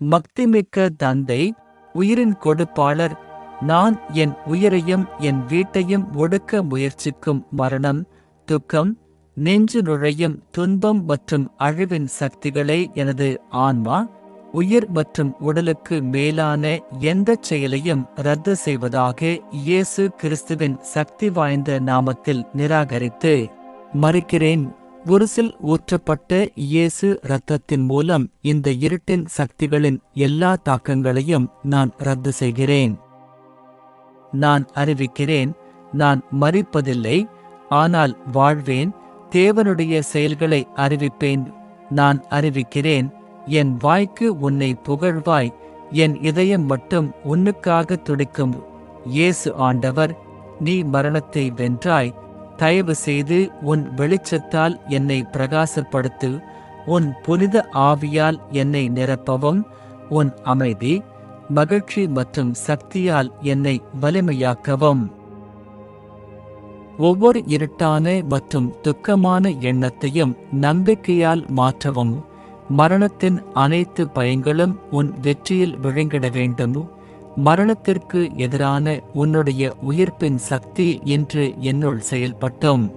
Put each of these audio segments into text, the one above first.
மக்திமிக்க தந்தை உயிரின் கொடுப்பாளர். நான் என் உயிரையும் என் வீட்டையும் ஒடுக்க முயற்சிக்கும் மரணம் துக்கம் நெஞ்சு நுழையும் துன்பம் மற்றும் அழிவின் சக்திகளை எனது ஆன்மா உயிர் மற்றும் உடலுக்கு மேலான எந்த செயலையும் ரத்து செய்வதாக இயேசு கிறிஸ்துவின் சக்தி வாய்ந்த நாமத்தில் நிராகரித்து மறுக்கிறேன். உருசில் ஊற்றப்பட்ட இயேசு இரத்தத்தின் மூலம் இந்த இருட்டின் சக்திகளின் எல்லா தாக்கங்களையும் நான் ரத்து செய்கிறேன். நான் அறிவிக்கிறேன் நான் மறிப்பதில்லை ஆனால் வாழ்வேன் தேவனுடைய செயல்களை அறிவிப்பேன். நான் அறிவிக்கிறேன் என் வாய்க்கு உன்னை புகழ்வாய் என் இதயம் மட்டும் உன்னுக்காக துடிக்கும். இயேசு ஆண்டவர் நீ மரணத்தை வென்றாய் தயவு செய்து உன் வெளிச்சத்தால் என்னை பிரகாசப்படுத்து உன் புனித ஆவியால் என்னை நிரப்பவும் உன் அமைதி மகிழ்ச்சி மற்றும் சக்தியால் என்னை வலிமையாக்கவும். ஒவ்வொரு இருட்டான மற்றும் துக்கமான எண்ணத்தையும் நம்பிக்கையால் மாற்றவும். மரணத்தின் அனைத்து பயங்களும் உன் வெற்றியில் விழுங்கிட வேண்டும். மரணத்திற்கு எதிரான உன்னுடைய உயிர்ப்பின் சக்தி என்று என்னுள் செயல்பட்டோம்.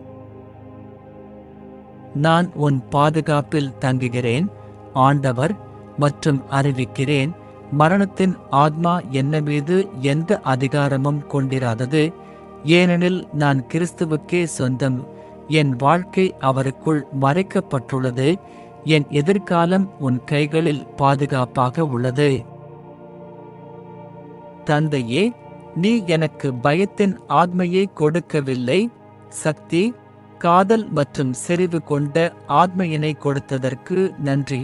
நான் உன் பாதுகாப்பில் தங்குகிறேன் ஆண்டவர் மற்றும் அறிவிக்கிறேன் மரணத்தின் ஆத்மா என்ன மீது எந்த அதிகாரமும் கொண்டிராதது ஏனெனில் நான் கிறிஸ்துவுக்கே சொந்தம் என் வாழ்க்கை அவருக்குள் மறைக்கப்பட்டுள்ளது என் எதிர்காலம் உன் கைகளில் பாதுகாப்பாக உள்ளது. தந்தையே நீ எனக்கு பயத்தின் ஆத்மையை கொடுக்கவில்லை. சக்தி காதல் மற்றும் செறிவு கொண்ட ஆத்மையினை கொடுத்ததற்கு நன்றி.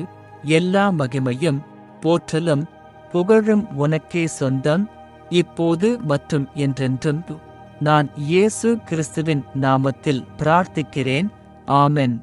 எல்லா மகிமையும் போற்றலும் புகழும் உனக்கே சொந்தம். இப்போது மற்றும் என்றென்றும் நான் இயேசு கிறிஸ்துவின் நாமத்தில் பிரார்த்திக்கிறேன். ஆமென்.